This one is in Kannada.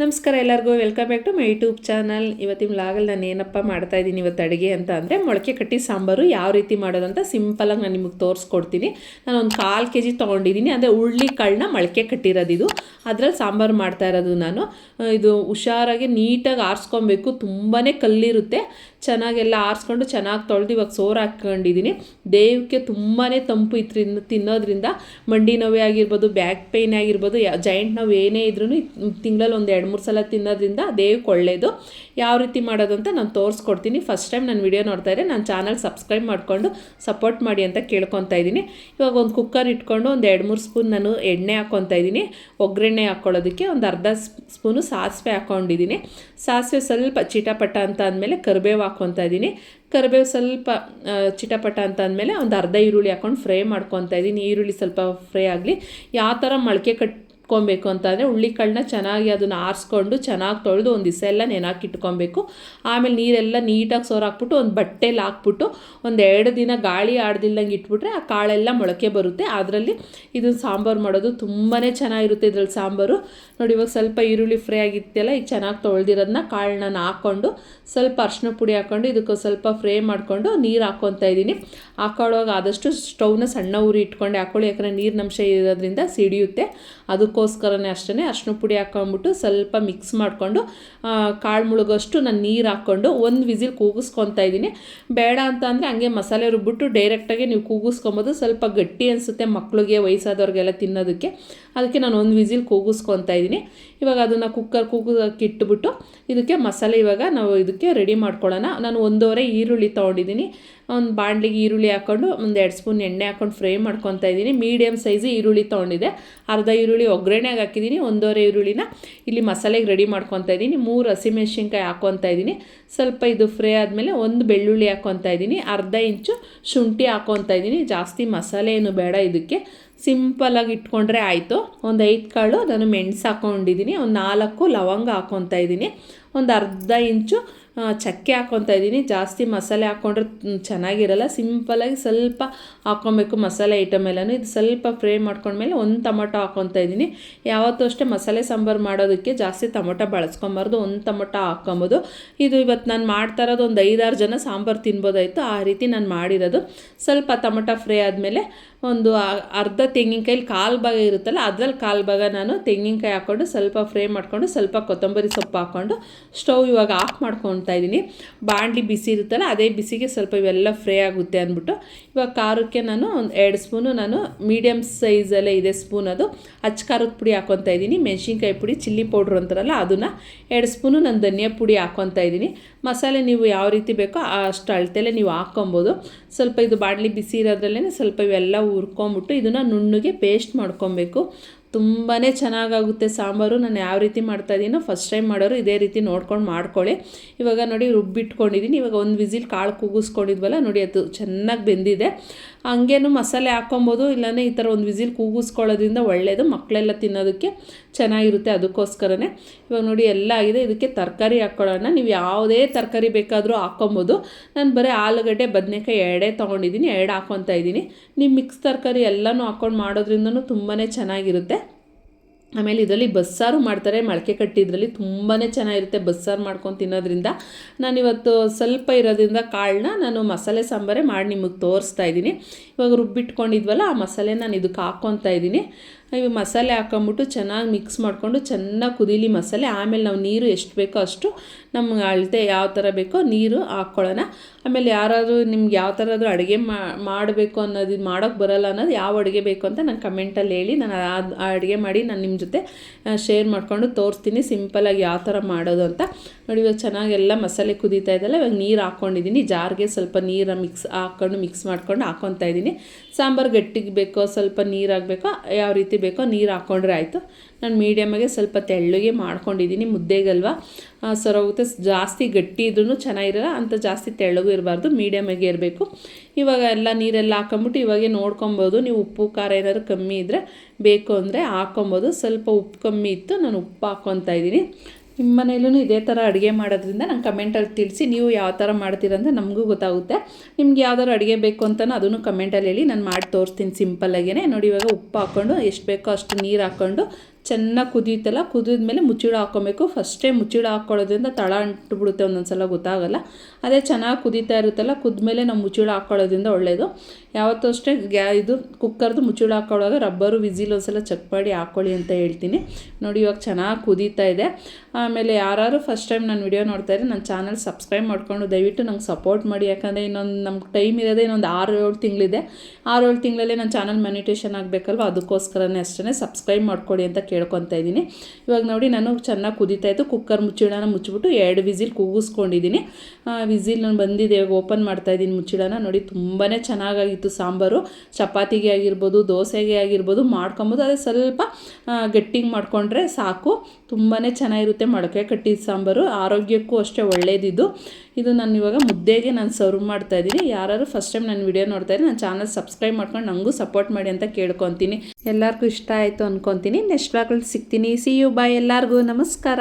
ನಮಸ್ಕಾರ ಎಲ್ಲರಿಗೂ welcome back to my YouTube channel ಇವತ್ತಿನ ಲಾಗಲ್ಲಿ ನಾನು ಏನಪ್ಪ ಮಾಡ್ತಾ ಇದ್ದೀನಿ ಇವತ್ತು ಅಡುಗೆ ಅಂತ ಅಂದರೆ, ಮೊಳಕೆ ಕಟ್ಟಿ ಸಾಂಬಾರು ಯಾವ ರೀತಿ ಮಾಡೋದು ಅಂತ ಸಿಂಪಲಾಗಿ ನಾನು ನಿಮಗೆ ತೋರಿಸ್ಕೊಡ್ತೀನಿ. ನಾನು ಒಂದು ಕಾಲು ಕೆ ಜಿ ತೊಗೊಂಡಿದ್ದೀನಿ, ಅಂದರೆ ಉಳ್ಳಿ ಕಾಳನ್ನ ಮೊಳಕೆ ಕಟ್ಟಿರೋದು ಇದು. ಅದ್ರಲ್ಲಿ ಸಾಂಬಾರು ಮಾಡ್ತಾ ಇರೋದು ನಾನು. ಇದು ಹುಷಾರಾಗಿ ನೀಟಾಗಿ ಆರಿಸ್ಕೊಬೇಕು ತುಂಬಾ ಕಲ್ಲಿರುತ್ತೆ. ಚೆನ್ನಾಗೆಲ್ಲ ಆರಿಸ್ಕೊಂಡು ಚೆನ್ನಾಗಿ ತೊಳೆದು ಇವಾಗ ಸೋರು ಹಾಕ್ಕೊಂಡಿದ್ದೀನಿ ದೇಹಕ್ಕೆ ತುಂಬಾ ತಂಪು ಇದ್ರಿಂದ ತಿನ್ನೋದ್ರಿಂದ ಮಂಡಿ ನೋವೇ ಆಗಿರ್ಬೋದು, ಬ್ಯಾಕ್ ಪೇಯ್ನ್ ಆಗಿರ್ಬೋದು ಜಾಯಿಂಟ್ ನೋವು ಏನೇ ಇದ್ರೂ ತಿಂಗಳಲ್ಲಿ ಒಂದು ಎರಡು ಮೂರು ಸಲ ತಿನ್ನೋದ್ರಿಂದ ದೇಹಕ್ಕೆ ಒಳ್ಳೆಯದು ಯಾವ ರೀತಿ ಮಾಡೋದು ಅಂತ ನಾನು ತೋರಿಸ್ಕೊಡ್ತೀನಿ. ಫಸ್ಟ್ ಟೈಮ್ ನಾನು ವಿಡಿಯೋ ನೋಡ್ತಾ ಇದ್ದರೆ ನಾನು ಚಾನಲ್ ಸಬ್ಸ್ಕ್ರೈಬ್ ಮಾಡಿಕೊಂಡು ಸಪೋರ್ಟ್ ಮಾಡಿ ಅಂತ ಕೇಳ್ಕೊತಾ ಇದ್ದೀನಿ. ಇವಾಗ ಒಂದು ಕುಕ್ಕರ್ ಇಟ್ಕೊಂಡು ಒಂದು ಎರಡು ಮೂರು ಸ್ಪೂನ್ ನಾನು ಎಣ್ಣೆ ಹಾಕ್ಕೊತಾ ಇದ್ದೀನಿ. ಒಗ್ಗರಣೆ ಹಾಕ್ಕೊಳ್ಳೋದಕ್ಕೆ ಒಂದು ಅರ್ಧ ಸ್ಪೂನು ಸಾಸಿವೆ ಹಾಕ್ಕೊಂಡಿದ್ದೀನಿ ಸಾಸಿವೆ ಸ್ವಲ್ಪ ಚಿಟಪಟ ಅಂತ ಅಂದಮೇಲೆ ಕರಿಬೇವು ಹಾಕ್ಕೊತಾ ಇದ್ದೀನಿ. ಕರಿಬೇವು ಸ್ವಲ್ಪ ಚಿಟಪಟ ಅಂತ ಅಂದಮೇಲೆ ಒಂದು ಅರ್ಧ ಈರುಳ್ಳಿ ಹಾಕ್ಕೊಂಡು ಫ್ರೈ ಮಾಡ್ಕೊತಾ ಇದ್ದೀನಿ. ಈರುಳ್ಳಿ ಸ್ವಲ್ಪ ಫ್ರೈ ಆಗಲಿ. ಯಾವ ಥರ ಮೊಳಕೆ ಕಟ್ಕೊಬೇಕು ಅಂತಂದರೆ ಹುಳ್ಳಿಕಾಳನ್ನ ಚೆನ್ನಾಗಿ ಅದನ್ನು ಆರಿಸ್ಕೊಂಡು ಚೆನ್ನಾಗಿ ತೊಳೆದು ಒಂದು ದಿವಸ ಎಲ್ಲ ನೆನಾಕಿಟ್ಕೊಬೇಕು ಆಮೇಲೆ ನೀರೆಲ್ಲ ನೀಟಾಗಿ ಸೋರಾಕ್ಬಿಟ್ಟು ಒಂದು ಬಟ್ಟೆಲಿ ಹಾಕ್ಬಿಟ್ಟು ಒಂದು ಎರಡು ದಿನ ಗಾಳಿ ಆಡ್ದಿಲ್ಲಂಗೆ ಇಟ್ಬಿಟ್ರೆ ಆ ಕಾಳೆಲ್ಲ ಮೊಳಕೆ ಬರುತ್ತೆ. ಅದರಲ್ಲಿ ಇದನ್ನು ಸಾಂಬಾರು ಮಾಡೋದು ತುಂಬಾ ಚೆನ್ನಾಗಿರುತ್ತೆ ಇದ್ರಲ್ಲಿ ಸಾಂಬಾರು. ನೋಡಿ ಇವಾಗ ಸ್ವಲ್ಪ ಈರುಳ್ಳಿ ಫ್ರೈ ಆಗಿತ್ತಲ್ಲ, ಈಗ ಚೆನ್ನಾಗಿ ತೊಳೆದಿರೋದನ್ನ ಕಾಳನ್ನ ಹಾಕ್ಕೊಂಡು ಸ್ವಲ್ಪ ಅರ್ಶಿನ ಪುಡಿ ಹಾಕ್ಕೊಂಡು ಇದಕ್ಕೆ ಸ್ವಲ್ಪ ಫ್ರೈ ಮಾಡಿಕೊಂಡು ನೀರು ಹಾಕ್ಕೊತಾ ಇದ್ದೀನಿ. ಹಾಕೊಳ್ಳುವಾಗ ಆದಷ್ಟು ಸ್ಟೌವ್ನ ಸಣ್ಣ ಉರಿ ಇಟ್ಕೊಂಡು ಹಾಕೊಳ್ಳಿ, ಯಾಕಂದರೆ ನೀರಿನಂಶ ಇರೋದ್ರಿಂದ ಸಿಡಿಯುತ್ತೆ. ಅದಕ್ಕೋಸ್ಕರನೇ ಅಷ್ಟೇ ಅರ್ಶಿನ ಪುಡಿ ಹಾಕ್ಕೊಂಬಿಟ್ಟು ಸ್ವಲ್ಪ ಮಿಕ್ಸ್ ಮಾಡಿಕೊಂಡು ಕಾಳು ಮುಳುಗೋಷ್ಟು ನಾನು ನೀರು ಹಾಕ್ಕೊಂಡು ಒಂದು ವಿಸಿಲ್ ಕೂಗಿಸ್ಕೊತಾ ಇದ್ದೀನಿ. ಬೇಡ ಅಂತ ಅಂದರೆ ಹಂಗೆ ಮಸಾಲೆ ರುಬ್ಬಿಟ್ಟು ಡೈರೆಕ್ಟಾಗಿ ನೀವು ಕೂಗಿಸ್ಕೊಬೋದು. ಸ್ವಲ್ಪ ಗಟ್ಟಿ ಅನಿಸುತ್ತೆ ಮಕ್ಕಳಿಗೆ ವಯಸ್ಸಾದವ್ರಿಗೆಲ್ಲ ತಿನ್ನೋದಕ್ಕೆ. ಅದಕ್ಕೆ ನಾನು ಒಂದು ವಿಸಿಲ್ ಕೂಗಿಸ್ಕೊತಾ ಇದ್ದೀನಿ. ಇವಾಗ ಅದನ್ನು ಕುಕ್ಕರ್ ಕೂಗಕ್ಕೆ ಇಟ್ಬಿಟ್ಟು, ಇದಕ್ಕೆ ಮಸಾಲೆ ಇವಾಗ ನಾವು ಇದಕ್ಕೆ ರೆಡಿ ಮಾಡ್ಕೊಳ್ಳೋಣ. ನಾನು ಒಂದೂವರೆ ಈರುಳ್ಳಿ ತೊಗೊಂಡಿದ್ದೀನಿ. ಒಂದು ಬಾಣಲಿಗೆ ಈರುಳ್ಳಿ ಹಾಕ್ಕೊಂಡು ಒಂದು ಎರಡು ಸ್ಪೂನ್ ಎಣ್ಣೆ ಹಾಕ್ಕೊಂಡು ಫ್ರೈ ಮಾಡ್ಕೊತಾ ಇದ್ದೀನಿ. ಮೀಡಿಯಮ್ ಸೈಜ್ ಈರುಳ್ಳಿ ತೊಗೊಂಡಿದೆ ಅರ್ಧ ಈರುಳ್ಳಿ ಒಗ್ಗರಣೆಗೆ ಹಾಕಿದ್ದೀನಿ, ಒಂದೂವರೆ ಈರುಳ್ಳಿನ ಇಲ್ಲಿ ಮಸಾಲೆಗೆ ರೆಡಿ ಮಾಡ್ಕೊತಾ ಇದ್ದೀನಿ. ಮೂರು ಹಸಿಮೆಣ್ಸಿನ್ಕಾಯಿ ಹಾಕ್ಕೊತಾ ಇದ್ದೀನಿ. ಸ್ವಲ್ಪ ಇದು ಫ್ರೈ ಆದಮೇಲೆ ಒಂದು ಬೆಳ್ಳುಳ್ಳಿ ಹಾಕ್ಕೊತಾ ಇದ್ದೀನಿ. ಅರ್ಧ ಇಂಚು ಶುಂಠಿ ಹಾಕ್ಕೊತಾ ಇದ್ದೀನಿ. ಜಾಸ್ತಿ ಮಸಾಲೆ ಏನು ಬೇಡ ಇದಕ್ಕೆ. ಸಿಂಪಲಾಗಿ ಇಟ್ಕೊಂಡ್ರೆ ಆಯಿತು. ಒಂದು ಐದು ಕಾಳು ನಾನು ಮೆಣಸು ಹಾಕ್ಕೊಂಡಿದ್ದೀನಿ ಒಂದು ನಾಲ್ಕು ಲವಂಗ ಹಾಕ್ಕೊತಾ ಇದ್ದೀನಿ. ಒಂದು ಅರ್ಧ ಇಂಚು ಚಕ್ಕೆ ಹಾಕ್ಕೊತಾ ಇದ್ದೀನಿ. ಜಾಸ್ತಿ ಮಸಾಲೆ ಹಾಕ್ಕೊಂಡ್ರೆ ಚೆನ್ನಾಗಿರಲ್ಲ. ಸಿಂಪಲಾಗಿ ಸ್ವಲ್ಪ ಹಾಕ್ಕೊಬೇಕು ಮಸಾಲೆ ಐಟಮ್ ಎಲ್ಲನೂ. ಇದು ಸ್ವಲ್ಪ ಫ್ರೈ ಮಾಡ್ಕೊಂಡ್ಮೇಲೆ ಒಂದು ಟೊಮೊಟೊ ಹಾಕ್ಕೊತಾ ಇದ್ದೀನಿ. ಯಾವತ್ತೂ ಅಷ್ಟೇ ಮಸಾಲೆ ಸಾಂಬಾರು ಮಾಡೋದಕ್ಕೆ ಜಾಸ್ತಿ ಟೊಮೊಟೊ ಬಳಸ್ಕೊಬಾರ್ದು. ಒಂದು ಟೊಮೊಟೊ ಹಾಕ್ಕೊಬೋದು. ಇದು ಇವತ್ತು ನಾನು ಮಾಡ್ತಾ ಇರೋದು ಒಂದು ಐದಾರು ಜನ ಸಾಂಬಾರು ತಿನ್ಬೋದಾಯಿತು. ಆ ರೀತಿ ನಾನು ಮಾಡಿರೋದು. ಸ್ವಲ್ಪ ಟೊಮೊಟೊ ಫ್ರೈ ಆದಮೇಲೆ ಒಂದು ಅರ್ಧ ತೆಂಗಿನಕಾಯಲ್ಲಿ ಕಾಲು ಭಾಗ ಇರುತ್ತಲ್ಲ ಅದ್ರಲ್ಲಿ ಕಾಲು ಭಾಗ ನಾನು ತೆಂಗಿನಕಾಯಿ ಹಾಕ್ಕೊಂಡು ಸ್ವಲ್ಪ ಫ್ರೈ ಮಾಡಿಕೊಂಡು ಸ್ವಲ್ಪ ಕೊತ್ತಂಬರಿ ಸೊಪ್ಪು ಹಾಕ್ಕೊಂಡು ಸ್ಟವ್ ಇವಾಗ ಆಫ್ ಮಾಡ್ಕೊತಾ ಇದ್ದೀನಿ. ಬಾಣಲಿ ಬಿಸಿ ಇರುತ್ತಲ್ಲ, ಅದೇ ಬಿಸಿಗೆ ಸ್ವಲ್ಪ ಇವೆಲ್ಲ ಫ್ರೈ ಆಗುತ್ತೆ ಅಂದ್ಬಿಟ್ಟು ಇವಾಗ ಖಾರಕ್ಕೆ ನಾನು ಒಂದು ಎರಡು ಸ್ಪೂನು ನಾನು ಮೀಡಿಯಮ್ ಸೈಜಲ್ಲೇ ಇದೆ ಸ್ಪೂನ್ ಅದು. ಅಚ್ಚ ಖಾರದ ಪುಡಿ ಹಾಕೊತಾ ಇದ್ದೀನಿ. ಮೆಣಸಿನ್ಕಾಯಿ ಪುಡಿ, ಚಿಲ್ಲಿ ಪೌಡ್ರ್ ಅಂತಾರಲ್ಲ, ಅದನ್ನು ಎರಡು ಸ್ಪೂನು ನಾನು ಧನಿಯಾ ಪುಡಿ ಹಾಕೊತಾ ಇದ್ದೀನಿ. ಮಸಾಲೆ ನೀವು ಯಾವ ರೀತಿ ಬೇಕೋ ಅಷ್ಟು ಅಳತೆಲೆ ನೀವು ಹಾಕ್ಕೊಬೋದು ಸ್ವಲ್ಪ ಇದು ಬಾಣಲಿ ಬಿಸಿ ಇರೋದ್ರಲ್ಲೇ ಸ್ವಲ್ಪ ಇವೆಲ್ಲ ಹುರ್ಕೊಂಬಿಟ್ಟು ಇದನ್ನು ನುಣ್ಣಗೆ ಪೇಸ್ಟ್ ಮಾಡ್ಕೊಬೇಕು ತುಂಬಾ ಚೆನ್ನಾಗಾಗುತ್ತೆ ಸಾಂಬಾರು. ನಾನು ಯಾವ ರೀತಿ ಮಾಡ್ತಾ ಇದ್ದೀನೋ ಫಸ್ಟ್ ಟೈಮ್ ಮಾಡೋರು ಇದೇ ರೀತಿ ನೋಡ್ಕೊಂಡು ಮಾಡ್ಕೊಳ್ಳಿ. ಇವಾಗ ನೋಡಿ ರುಬ್ಬಿಟ್ಕೊಂಡಿದ್ದೀನಿ ಇವಾಗ ಒಂದು ವಿಸಿಲ್ ಕಾಳು ಕೂಗಿಸ್ಕೊಂಡಿದ್ವಲ್ಲ ನೋಡಿ ಅದು ಚೆನ್ನಾಗಿ ಬೆಂದಿದೆ. ಹಂಗೇನು ಮಸಾಲೆ ಹಾಕ್ಕೊಬೋದು ಇಲ್ಲಾಂದರೆ ಈ ಥರ ಒಂದು ವಿಸಿಲ್ ಕೂಗಿಸ್ಕೊಳ್ಳೋದ್ರಿಂದ ಒಳ್ಳೆಯದು ಮಕ್ಕಳೆಲ್ಲ ತಿನ್ನೋದಕ್ಕೆ ಚೆನ್ನಾಗಿರುತ್ತೆ ಅದಕ್ಕೋಸ್ಕರನೇ. ಇವಾಗ ನೋಡಿ, ಎಲ್ಲ ಆಗಿದೆ. ಇದಕ್ಕೆ ತರಕಾರಿ ಹಾಕ್ಕೊಳ್ಳೋಣ ನೀವು ಯಾವುದೇ ತರಕಾರಿ ಬೇಕಾದರೂ ಹಾಕ್ಕೊಬೋದು ನಾನು ಬರೀ ಆಲೂಗಡ್ಡೆ, ಬದನೆಕಾಯಿ ಎರಡೇ ತೊಗೊಂಡಿದ್ದೀನಿ, ಎರಡು ಹಾಕ್ಕೊತಾ ಇದ್ದೀನಿ. ನೀವು ಮಿಕ್ಸ್ ತರಕಾರಿ ಎಲ್ಲನೂ ಹಾಕ್ಕೊಂಡು ಮಾಡೋದ್ರಿಂದನೂ ತುಂಬಾ ಚೆನ್ನಾಗಿರುತ್ತೆ. ಆಮೇಲೆ ಇದರಲ್ಲಿ ಬಸ್ಸಾರು ಮಾಡ್ತಾರೆ. ಮೊಳಕೆ ಕಟ್ಟಿದ್ರಲ್ಲಿ ತುಂಬಾ ಚೆನ್ನಾಗಿರುತ್ತೆ ಬಸ್ಸಾರು ಮಾಡ್ಕೊಂಡು ತಿನ್ನೋದ್ರಿಂದ. ನಾನಿವತ್ತು ಸ್ವಲ್ಪ ಇರೋದ್ರಿಂದ ಕಾಳನ್ನ ನಾನು ಮಸಾಲೆ ಸಾಂಬಾರೇ ಮಾಡಿ ನಿಮಗೆ ತೋರಿಸ್ತಾ ಇದ್ದೀನಿ. ಇವಾಗ ರುಬ್ಬಿಟ್ಕೊಂಡಿದ್ವಲ್ಲ, ಆ ಮಸಾಲೆ ನಾನು ಇದಕ್ಕೆ ಹಾಕ್ಕೊತಾ ಇದ್ದೀನಿ. ಇವಾಗ ಮಸಾಲೆ ಹಾಕೊಂಬಿಟ್ಟು ಚೆನ್ನಾಗಿ ಮಿಕ್ಸ್ ಮಾಡಿಕೊಂಡು ಚೆನ್ನಾಗಿ ಕುದೀಲಿ ಮಸಾಲೆ, ಆಮೇಲೆ ನಾವು ನೀರು ಎಷ್ಟು ಬೇಕೋ ಅಷ್ಟು ನಮ್ಗೆ ಅಳತೆ ಯಾವ ಥರ ಬೇಕೋ ನೀರು ಹಾಕ್ಕೊಳ್ಳೋಣ ಆಮೇಲೆ ಯಾರಾದರೂ ನಿಮ್ಗೆ ಯಾವ ಥರದ್ದು ಅಡುಗೆ ಮಾಡಬೇಕು ಅನ್ನೋದು ಮಾಡೋಕ್ಕೆ ಬರಲ್ಲ ಅನ್ನೋದು ಯಾವ ಅಡುಗೆ ಬೇಕು ಅಂತ ನಾನು ಕಮೆಂಟಲ್ಲಿ ಹೇಳಿ, ನಾನು ಆ ಅಡುಗೆ ಮಾಡಿ ನಾನು ನಿಮ್ಮ ಜೊತೆ ಶೇರ್ ಮಾಡಿಕೊಂಡು ತೋರಿಸ್ತೀನಿ. ಸಿಂಪಲಾಗಿ ಯಾವ ಥರ ಮಾಡೋದು ಅಂತ. ನೋಡಿ, ಇವಾಗ ಚೆನ್ನಾಗಿ ಎಲ್ಲ ಮಸಾಲೆ ಕುದೀತಾ ಇದ್ದಲ್ಲ ಇವಾಗ ನೀರು ಹಾಕ್ಕೊಂಡಿದ್ದೀನಿ ಜಾರ್ಗೆ ಸ್ವಲ್ಪ ನೀರು ಮಿಕ್ಸ್ ಹಾಕ್ಕೊಂಡು ಮಿಕ್ಸ್ ಮಾಡ್ಕೊಂಡು ಹಾಕ್ಕೊತಾ ಇದ್ದೀನಿ ಸಾಂಬಾರು ಗಟ್ಟಿಗೆ ಬೇಕೋ, ಸ್ವಲ್ಪ ನೀರು ಹಾಕಬೇಕೋ, ಯಾವ ರೀತಿ ಬೇಕೋ ನೀರು ಹಾಕ್ಕೊಂಡ್ರೆ ಆಯಿತು. ನಾನು ಮೀಡಿಯಮಾಗೆ ಸ್ವಲ್ಪ ತೆಳ್ಳಗೆ ಮಾಡ್ಕೊಂಡಿದ್ದೀನಿ ಮುದ್ದೆಗಲ್ವ. ಸರೋಗುತ್ತೆ. ಜಾಸ್ತಿ ಗಟ್ಟಿ ಇದ್ರೂ ಚೆನ್ನಾಗಿರಲ್ಲ, ಅಂತ ಜಾಸ್ತಿ ತೆಳ್ಳಗೂ ಇರಬಾರ್ದು ಮೀಡಿಯಮಾಗೆ ಇರಬೇಕು. ಇವಾಗ ಎಲ್ಲ ನೀರೆಲ್ಲ ಹಾಕೊಂಬಿಟ್ಟು ಇವಾಗೆ ನೋಡ್ಕೊಬೋದು. ನೀವು ಉಪ್ಪು, ಖಾರ ಏನಾದರೂ ಕಮ್ಮಿ ಇದ್ದರೆ ಬೇಕು ಅಂದರೆ ಹಾಕ್ಕೊಬೋದು ಸ್ವಲ್ಪ ಉಪ್ಪು ಕಮ್ಮಿ ಇತ್ತು, ನಾನು ಉಪ್ಪು ಹಾಕ್ಕೊತಾ ಇದ್ದೀನಿ ನಿಮ್ಮ ಮನೇಲೂ ಇದೇ ಥರ ಅಡುಗೆ ಮಾಡೋದ್ರಿಂದ ನಂಗೆ ಕಮೆಂಟಲ್ಲಿ ತಿಳಿಸಿ, ನೀವು ಯಾವ ಥರ ಮಾಡ್ತೀರಂದ್ರೆ ನಮಗೂ ಗೊತ್ತಾಗುತ್ತೆ. ನಿಮ್ಗೆ ಯಾವ್ದಾದ್ರು ಅಡುಗೆ ಬೇಕು ಅಂತಲೂ ಅದನ್ನು ಕಮೆಂಟಲ್ಲಿ ಹೇಳಿ, ನಾನು ಮಾಡಿ ತೋರಿಸ್ತೀನಿ ಸಿಂಪಲ್ಲಾಗೇ ನೋಡಿ ಇವಾಗ ಉಪ್ಪು ಹಾಕ್ಕೊಂಡು ಎಷ್ಟು ಬೇಕೋ ಅಷ್ಟು ನೀರು ಹಾಕ್ಕೊಂಡು ಚೆನ್ನಾಗಿ ಕುದೀತಲ್ಲ ಕುದಿದ್ಮೇಲೆ ಮುಚ್ಚಿಡ ಹಾಕ್ಕೊಬೇಕು ಫಸ್ಟೇ ಮುಚ್ಚಿಡ ಹಾಕ್ಕೊಳ್ಳೋದ್ರಿಂದ ತಳ ಅಂಟ್ಬಿಡುತ್ತೆ ಒಂದೊಂದು ಸಲ ಗೊತ್ತಾಗಲ್ಲ. ಅದೇ ಚೆನ್ನಾಗಿ ಕುದೀತಾ ಇರುತ್ತಲ್ಲ, ಕುದ್ಮೇಲೆ ನಾವು ಮುಚ್ಚಿಡ ಹಾಕ್ಕೊಳ್ಳೋದ್ರಿಂದ ಒಳ್ಳೆಯದು ಯಾವತ್ತೂ ಅಷ್ಟೇ ಗ್ಯಾ, ಇದು ಕುಕ್ಕರ್ದು ಮುಚ್ಚಿಡ ಹಾಕ್ಕೊಳ್ಳೋವಾಗ ರಬ್ಬರು, ವಿಸಿಲ್ ಒಂದ್ಸಲ ಚೆಕ್ ಮಾಡಿ ಹಾಕ್ಕೊಳ್ಳಿ ಅಂತ ಹೇಳ್ತೀನಿ. ನೋಡಿ, ಇವಾಗ ಚೆನ್ನಾಗಿ ಕುದೀತಾ ಇದೆ. ಆಮೇಲೆ ಯಾರು ಫಸ್ಟ್ ಟೈಮ್ ನಾನು ವಿಡಿಯೋ ನೋಡ್ತಾ ಇದ್ದೀನಿ ನನ್ನ ಚಾನಲ್ ಸಬ್ಸ್ಕ್ರೈಬ್ ಮಾಡ್ಕೊಂಡು ದಯವಿಟ್ಟು ನಂಗೆ ಸಪೋರ್ಟ್ ಮಾಡಿ. ಯಾಕಂದರೆ ಇನ್ನೊಂದು ನಮ್ಗೆ ಟೈಮ್ ಇರೋದೇ ಇನ್ನೊಂದು ಆರು ಏಳು ತಿಂಗಳಿದೆ. ಆರು ಏಳು ತಿಂಗಳಲ್ಲೇ ನನ್ನ ಚಾನಲ್ ಮೆನಿಟೇಷನ್ ಆಗಬೇಕಲ್ವ? ಅದಕ್ಕೋಸ್ಕರನೇ ಅಷ್ಟೇ ಸಬ್ಸ್ಕ್ರೈಬ್ ಮಾಡ್ಕೊಳ್ಳಿ ಅಂತ ಕೇಳ್ಕೊತಾ ಇದ್ದೀನಿ. ಇವಾಗ ನೋಡಿ ನಾನು ಚೆನ್ನಾಗಿ ಕುದೀತಾ ಇತ್ತು. ಕುಕ್ಕರ್ ಮುಚ್ಚಿಡನ ಮುಚ್ಚಿಬಿಟ್ಟು ಎರಡು ವಿಸಿಲ್ ಕೂಗಿಸ್ಕೊಂಡಿದ್ದೀನಿ. ವಿಸಿಲ್ ನಾನು ಬಂದಿದೆ. ಇವಾಗ ಓಪನ್ ಮಾಡ್ತಾ ಇದ್ದೀನಿ ಮುಚ್ಚಿಡನ ನೋಡಿ ತುಂಬಾ ಚೆನ್ನಾಗಾಗಿತ್ತು ಸಾಂಬಾರು. ಚಪಾತಿಗೆ ಆಗಿರ್ಬೋದು, ದೋಸೆಗೆ ಆಗಿರ್ಬೋದು ಮಾಡ್ಕೊಬೋದು. ಅದೇ ಸ್ವಲ್ಪ ಗಟ್ಟಿಗೆ ಮಾಡಿಕೊಂಡ್ರೆ ಸಾಕು. ತುಂಬಾ ಚೆನ್ನಾಗಿರುತ್ತೆ ಮೊಳಕೆ ಕಟ್ಟಿದ ಸಾಂಬಾರು. ಆರೋಗ್ಯಕ್ಕೂ ಅಷ್ಟೇ ಒಳ್ಳೇದಿದ್ದು ಇದು ನಾನು ಇವಾಗ ಮುದ್ದೆಗೆ ನಾನು ಸರ್ವ್ ಮಾಡ್ತಾಯಿದ್ದೀನಿ ಯಾರಾದರೂ ಯಾರು ಫಸ್ಟ್ ಟೈಮ್ ನನ್ನ ವಿಡಿಯೋ ನೋಡ್ತಾ ಇದ್ದೀನಿ ನನ್ನ ಚಾನಲ್ ಸಬ್ಸ್ಕ್ರೈಬ್ ಮಾಡ್ಕೊಂಡು ನನಗೂ ಸಪೋರ್ಟ್ ಮಾಡಿ ಅಂತ ಕೇಳ್ಕೊತೀನಿ. ಎಲ್ಲರಿಗೂ ಇಷ್ಟ ಆಯಿತು ಅಂದ್ಕೊತೀನಿ ನೆಕ್ಸ್ಟ್ ಬ್ಲಾಗಲ್ಲಿ ಸಿಗ್ತೀನಿ. ಸಿ ಯು ಬಾಯ್ ಎಲ್ಲರಿಗೂ ನಮಸ್ಕಾರ.